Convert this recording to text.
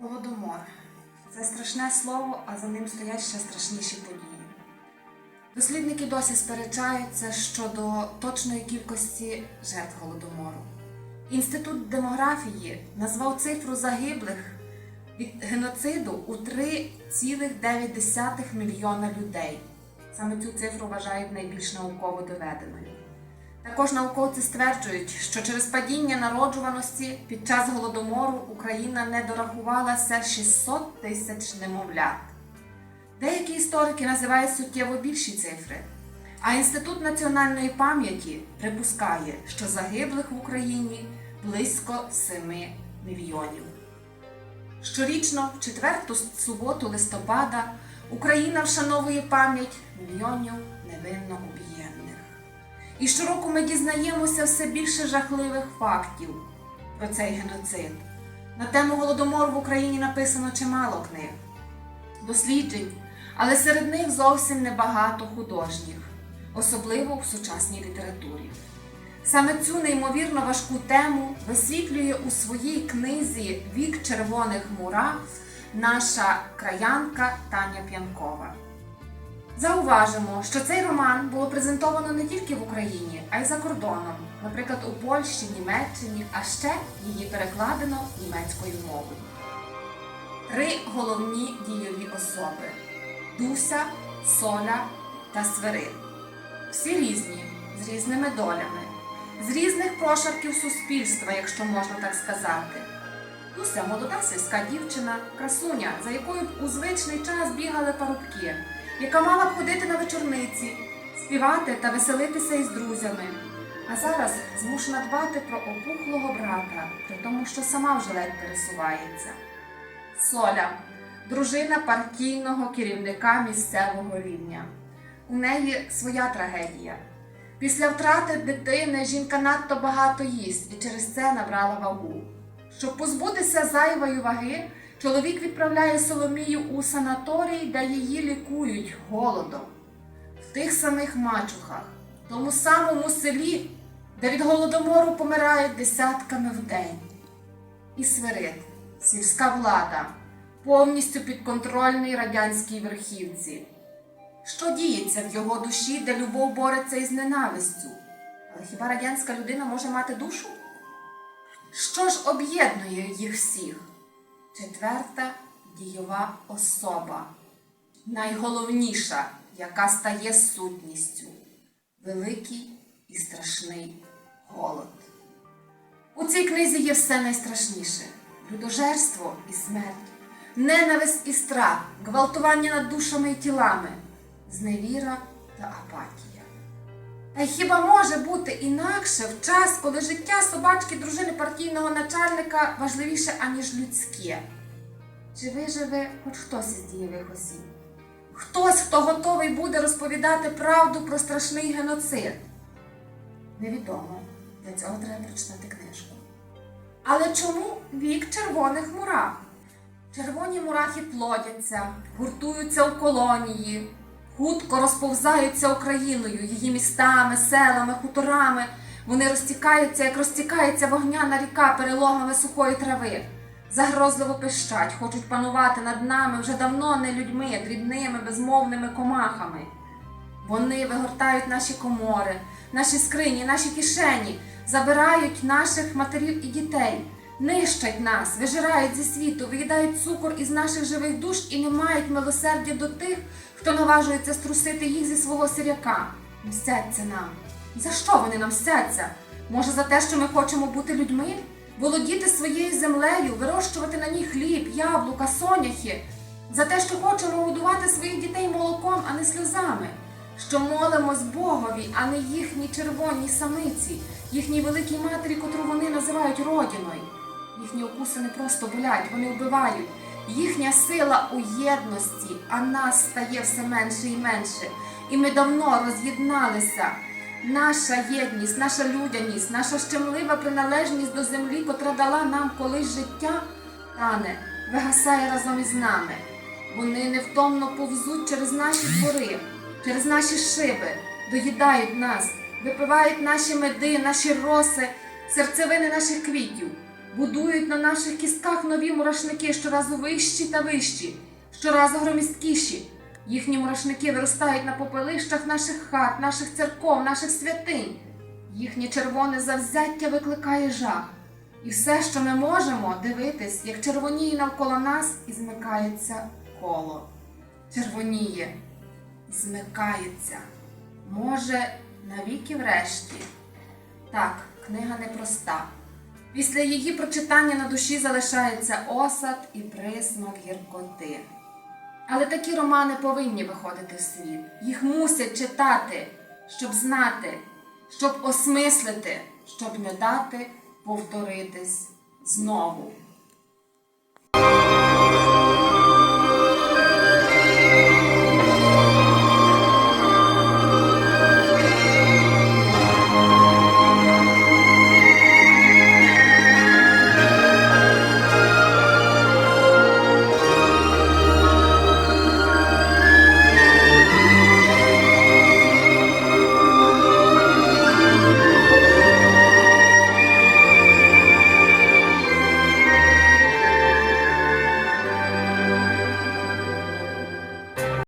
Голодомор. Це страшне слово, а за ним стоять ще страшніші події. Дослідники досі сперечаються щодо точної кількості жертв голодомору. Інститут демографії назвав цифру загиблих від геноциду у 3,9 мільйона людей. Саме цю цифру вважають найбільш науково доведеною. Також науковці стверджують, що через падіння народжуваності під час голодомору Україна не дорахувалася 600 тисяч немовлят. Деякі історики називають суттєво більші цифри, а Інститут національної пам'яті припускає, що загиблих в Україні близько 7 мільйонів. Щорічно, в четверту суботу листопада, Україна вшановує пам'ять мільйонів невинно убієнних. І щороку ми дізнаємося все більше жахливих фактів про цей геноцид. На тему голодомору в Україні написано чимало книг, досліджень, але серед них зовсім небагато художніх, особливо в сучасній літературі. Саме цю неймовірно важку тему висвітлює у своїй книзі Вік червоних мура наша краянка Таня П'янкова. Зауважимо, що цей роман було презентовано не тільки в Україні, а й за кордоном, наприклад, у Польщі, Німеччині, а ще її перекладено німецькою мовою. Три головні дійові особи Дуся, Соля та Свирид. Всі різні, з різними долями, з різних прошарків суспільства, якщо можна так сказати. Дуся молода сільська дівчина, красуня, за якою б у звичний час бігали парубки, яка мала б ходити на вечорниці, співати та веселитися із друзями. А зараз змушена дбати про опухлого брата, при тому, що сама вже ледь пересувається. Соля, дружина партійного керівника місцевого рівня. У неї своя трагедія. Після втрати дитини жінка надто багато їсть і через це набрала вагу. Щоб позбутися зайвої ваги, чоловік відправляє Соломію у санаторій, де її лікують голодом. В тих самих мачухах, в тому самому селі, де від голодомору помирають десятками в день. І свирид, сільська влада, повністю підконтрольний радянській верхівці. Що діється в його душі, де любов бореться із ненавистю? Але хіба радянська людина може мати душу? Що ж об'єднує їх всіх? Четверта дійова особа, найголовніша, яка стає сутністю. Великий і страшний голод. У цій книзі є все найстрашніше: людожерство і смерть, ненависть і страх, гвалтування над душами і тілами, зневіра та апатія. Та хіба може бути інакше в час, коли життя собачки дружини партійного начальника важливіше, аніж людське? Чи виживе хоч хтось із дієвих осіб? Хтось, хто готовий буде розповідати правду про страшний геноцид? Невідомо. Для цього треба прочитати книжку. Але чому вік червоних мурах? Червоні мурахи плодяться, гуртуються у колонії, хутко розповзаються Україною, її містами, селами, хуторами. Вони розтікаються, як розтікається вогняна ріка перелогами сухої трави. Загрозливо пищать, хочуть панувати над нами вже давно не людьми, дрібними, безмовними комахами. Вони вигортають наші комори, наші скрині, наші кишені, забирають наших матерів і дітей, нищать нас, вижирають зі світу, виїдають цукор із наших живих душ і не мають милосердя до тих, хто наважується струсити їх зі свого сиряка. Мстяться нам. За що вони нам мстяться? Може, за те, що ми хочемо бути людьми? Володіти своєю землею, вирощувати на ній хліб, яблука, соняхи, за те, що хочемо годувати своїх дітей молоком, а не сльозами, що молимось Богові, а не їхній червоній самиці, їхній великій матері, котру вони називають родиною. Їхні укуси не просто болять, вони вбивають. Їхня сила у єдності, а нас стає все менше і менше. І ми давно роз'єдналися. Наша єдність, наша людяність, наша щемлива приналежність до землі, котра дала нам колись життя, тане, вигасає разом із нами. Вони невтомно повзуть через наші двори, через наші шиби, доїдають нас, випивають наші меди, наші роси, серцевини наших квітів. Будують на наших кістках нові мурашники щоразу вищі та вищі, щоразу громісткіші. Їхні мурашники виростають на попелищах наших хат, наших церков, наших святинь. Їхнє червоне завзяття викликає жах. І все, що ми можемо, дивитись, як червоніє навколо нас і змикається коло. Червоніє, змикається. Може, навіки врешті. Так, книга непроста. Після її прочитання на душі залишається осад і присмак гіркоти. Але такі романи повинні виходити в світ. Їх мусять читати, щоб знати, щоб осмислити, щоб не дати повторитись знову.